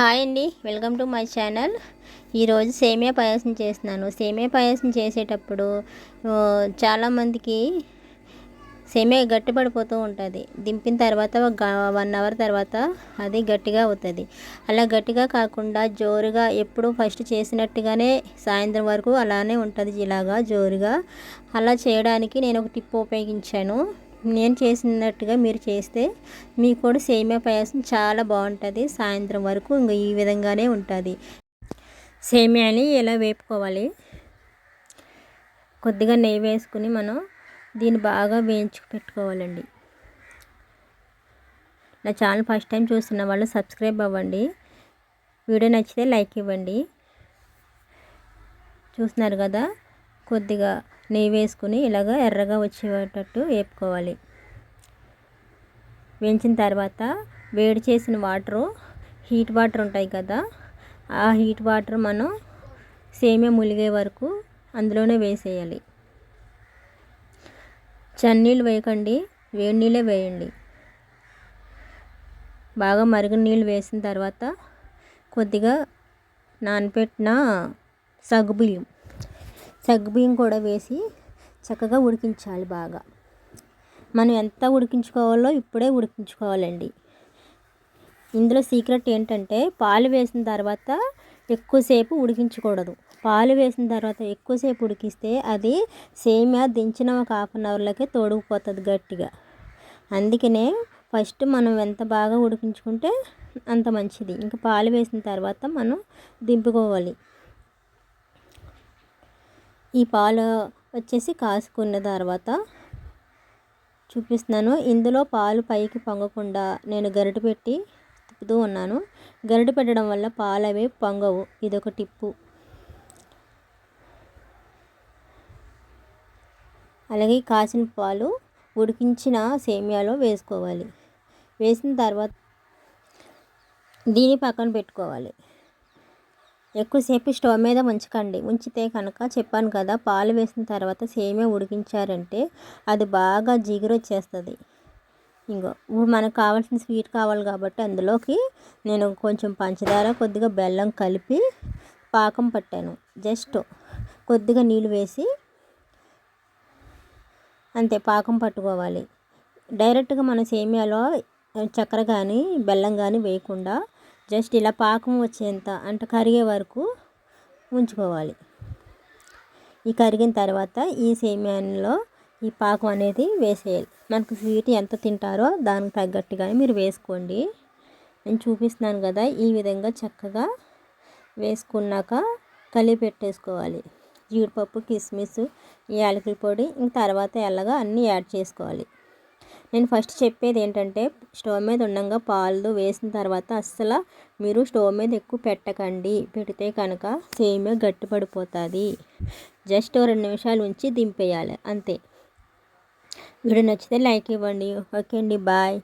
Hi అండి welcome to my channel. ఈరోజు సేమియా పాయసం చేస్తున్నాను. సేమియా పాయసం చేసేటప్పుడు చాలామందికి సేమియా గట్టిపడిపోతూ ఉంటుంది. దింపిన తర్వాత ఒక వన్ అవర్ తర్వాత అది గట్టిగా అవుతుంది. అలా గట్టిగా కాకుండా జోరుగా ఎప్పుడు ఫస్ట్ చేసినట్టుగానే సాయంత్రం వరకు అలానే ఉంటుంది. ఇలాగా జోరుగా. అలా చేయడానికి నేను ఒక టిప్ ఉపయోగించాను. నేను చేసినట్టుగా మీరు చేస్తే మీకు కూడా సేమియా పాయసం చాలా బాగుంటుంది. సాయంత్రం వరకు ఇంకా ఈ విధంగానే ఉంటుంది. సేమియాని ఎలా వేపుకోవాలి? కొద్దిగా నెయ్యి వేసుకుని మనం దీన్ని బాగా వేయించు పెట్టుకోవాలండి. నా ఛానల్ ఫస్ట్ టైం చూస్తున్న వాళ్ళు సబ్స్క్రైబ్ అవ్వండి. వీడియో నచ్చితే లైక్ ఇవ్వండి. చూస్తున్నారు కదా? కొద్దిగా నెయ్యి వేసుకుని ఇలాగ ఎర్రగా వచ్చేటట్టు వేపుకోవాలి. వేయించిన తర్వాత వేడి చేసిన వాటరు హీట్ వాటర్ ఉంటాయి కదా ఆ హీట్ వాటర్ మనం సేమియా ములిగే వరకు అందులోనే వేసేయాలి. చన్నీళ్ళు వేయకండి వేడి నీళ్ళే వేయండి. బాగా మరిగిన నీళ్ళు వేసిన తర్వాత కొద్దిగా నానపెట్టిన సగ్గుబియ్యం సగ్గుబియ్యం కూడా వేసి చక్కగా ఉడికించాలి బాగా. మనం ఎంత ఉడికించుకోవాలో ఇప్పుడే ఉడికించుకోవాలండి. ఇందులో సీక్రెట్ ఏంటంటే పాలు వేసిన తర్వాత ఎక్కువసేపు ఉడికించకూడదు. పాలు వేసిన తర్వాత ఎక్కువసేపు ఉడికిస్తే అది సేమియా దించిన ఒక హాఫ్ అన్ అవర్లకే తోడుకుపోతుంది గట్టిగా. అందుకనే ఫస్ట్ మనం ఎంత బాగా ఉడికించుకుంటే అంత మంచిది. ఇంకా పాలు వేసిన తర్వాత మనం దింపుకోవాలి. ఈ పాలు వచ్చేసి కాసుకున్న తర్వాత చూపిస్తున్నాను. ఇందులో పాలు పైకి పొంగకుండా నేను గరిటె పెట్టి తిప్పుతూ ఉన్నాను. గరిటె పెట్టడం వల్ల పాలు అవి పొంగవు. ఇదొక టిప్పు. అలాగే కాసిన పాలు ఉడికించిన సేమియాలో వేసుకోవాలి. వేసిన తర్వాత దీని పక్కన పెట్టుకోవాలి. ఎక్కువసేపు స్టవ్ మీద ఉంచకండి ఉంచితే కనుక చెప్పాను కదా పాలు వేసిన తర్వాత సేమే ఉడికించారంటే అది బాగా జిగురు వచ్చేస్తుంది. ఇంకో మనకు కావాల్సిన స్వీట్ కావాలి కాబట్టి అందులోకి నేను కొంచెం పంచదార కొద్దిగా బెల్లం కలిపి పాకం పట్టాను. జస్ట్ కొద్దిగా నీళ్ళు వేసి అంతే పాకం పట్టుకోవాలి. డైరెక్ట్గా మన సేమియాలో చక్కెర కానీ బెల్లం కానీ వేయకుండా జస్ట్ ఇలా పాకం వచ్చేంత అంటే కరిగే వరకు ఉంచుకోవాలి. ఈ కరిగిన తర్వాత ఈ సేమియాలో ఈ పాకం అనేది వేసేయాలి. మనకు స్వీట్ ఎంత తింటారో దానికి తగ్గట్టుగానే మీరు వేసుకోండి. నేను చూపిస్తున్నాను కదా ఈ విధంగా చక్కగా వేసుకున్నాక కలిపి పెట్టేసుకోవాలి. జీడిపప్పు కిస్మిస్ యాలకుల పొడి ఇంక తర్వాత ఎల్లగా అన్నీ యాడ్ చేసుకోవాలి. నేను ఫస్ట్ చెప్పేది ఏంటంటే స్టవ్ మీద ఉండగా పాలు వేసిన తర్వాత అస్సలు మీరు స్టవ్ మీద ఎక్కువ పెట్టకండి. పెడితే కనుక సేమియా గట్టిపడిపోతుంది. జస్ట్ రెండు నిమిషాలు ఉంచి దింపేయాలి. అంతే. వీడియో నచ్చితే లైక్ ఇవ్వండి. ఓకే అండి. బాయ్.